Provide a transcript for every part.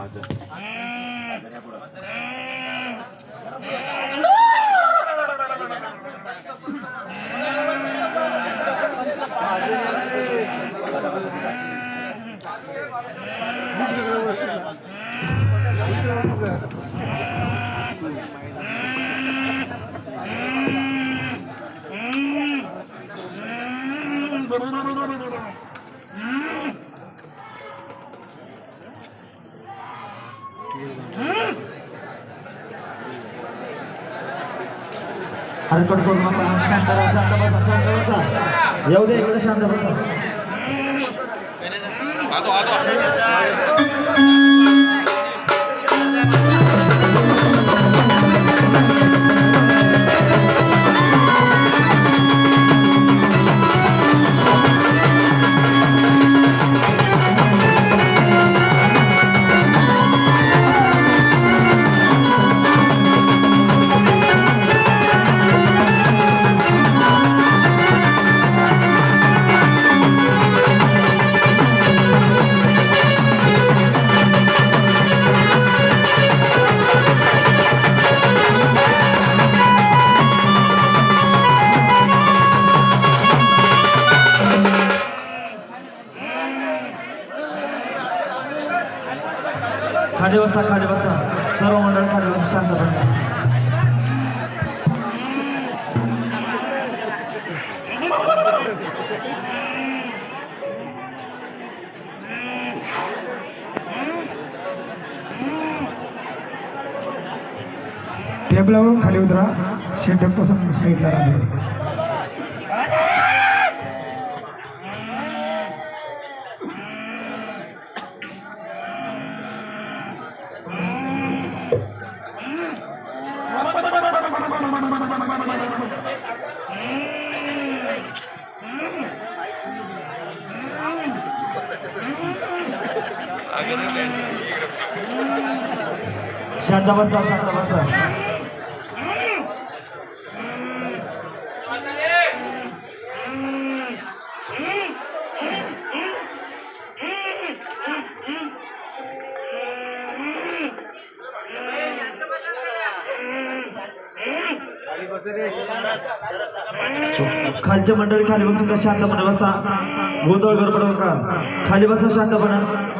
맞아. 음. 음. 음. हरकत करू नका शांत बसा शांत बसा शांत बसा येऊ दे इकडे शांत बसा. खाली बसा खाली बसा सर्व मंडळ खाली बसा. शांतपणे टेबलावरून खाली उतरा. शेंटपासून साईडला राहिले शांत बसा शांत बसा. खालच्या मंडळी खाली बसून का शांतपणे बसा. गोंधळ गडबड नका. खाली बसा शांतपणे.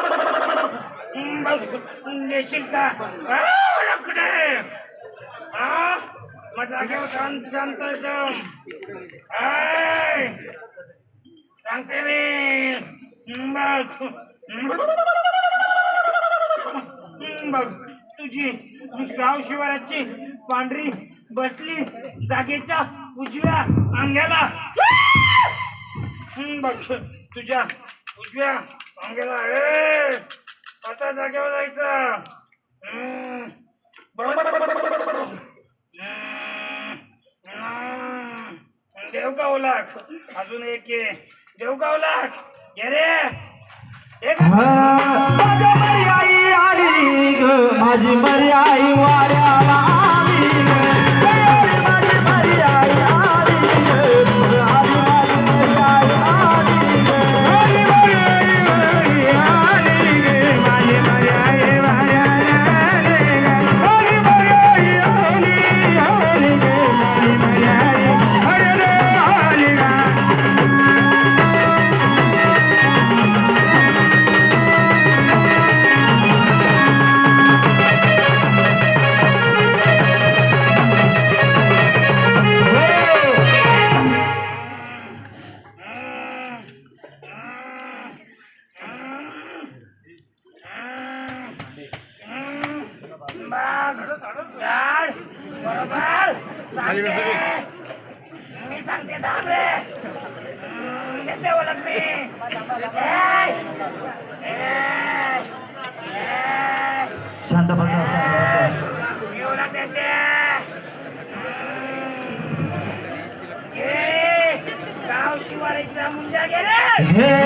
देशील का? लकडे! मग जागेवर शांत शांत एकदम. आय, सांगते मी. बस बघ बघ तुझी गाव शिवाराची पांढरी बसली जागेच्या उजव्या अंग्याला बघ तुझ्या उजव्या अंग्याला ए आता जागेवर जायचं. हम्म. देवगाव लाख. अजून एक आहे देवगाव लाख. ये रे. एक माझी मरी आली मरी आई वाऱ्याला शांत बसा शांत बसा. हे!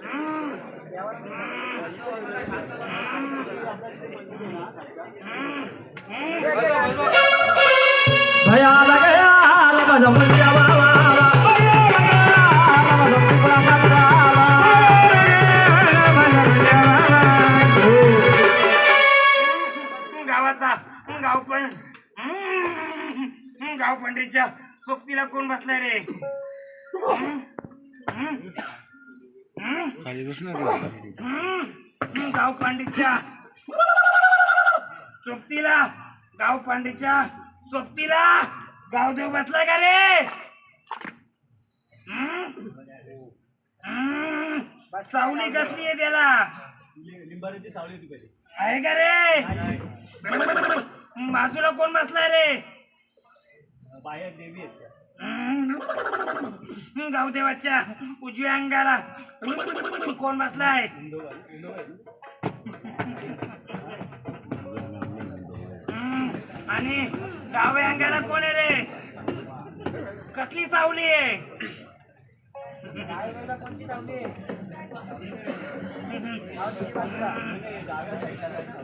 Ah! गया गया गावाचा गाव पण गाव पंढरीच्या सोबतीला कोण बसलाय रे? गाव पांडीच्या सोबतीला. गाव पांडीच्या सोबतीला. गावदेव बसलाय का रे? हम्म? हम्म. सावली कसली आहे त्याला? आहे का रे? बाजूला कोण बसलाय रे? हम्म, गावदेवाच्या उजव्या अंगाला. कोण बसलाय? आणि डाव्या अंगाला कोण आहे रे? कसली सावली आहे?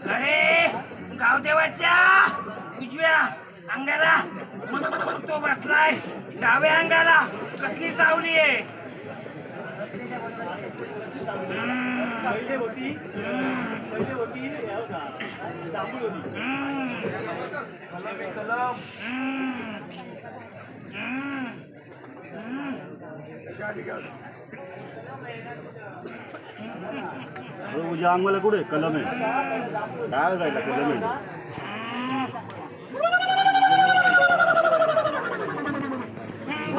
अरे गावदेवाच्या उजव्या अंगाला. तो बसलाय. डाव्या अंगाला. कसली चावली आहे? उद्या अंगाला कुठे? कलम आहे. डाव्या साईडला कलम आहे.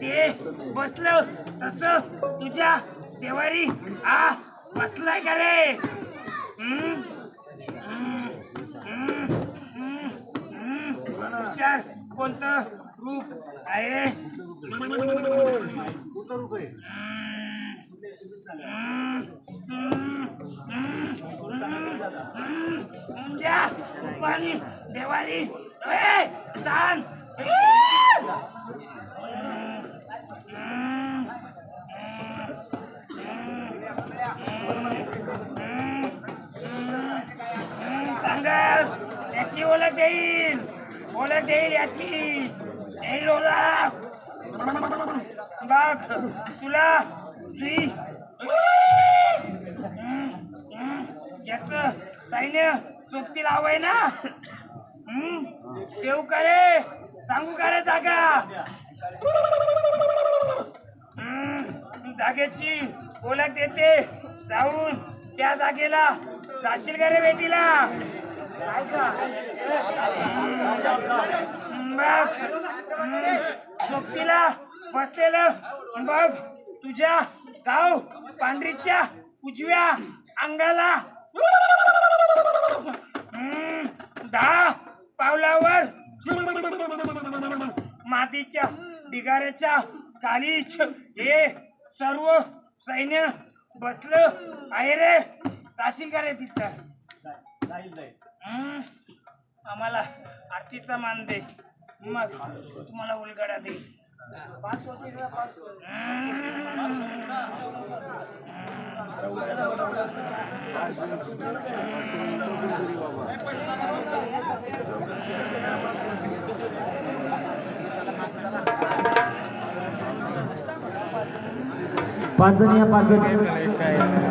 ते बसलं तस तुझ्या देवारी आ बसलाय का रे? कोणतं रूप आहे? पाणी देवारी ए दान. सांगल याची ओळख देईल ओळख देईल याची. देईल ओळख बघ तुला तुझी याच सैन्य सोबती लावाय ना. हम्म, देऊ का रे? सांगू का रे जागा? हम्म, जागेची ओळख देते. जाऊन त्या जागेला जाशील का रे बेटीला? बघ. हम्म, सोबतीला बसलेलं. बघ तुझ्या गाव पांढरीच्या उजव्या अंगाला. दहा पावलावर. मातीच्या ढिगाऱ्याच्या खालीच हे सर्व सैन्य बसलं आहे रे. जाशील का रे तिथं? आम्हाला आरतीचा मान दे. मग तुम्हाला उलगडा दे पाच जण या पाच जण.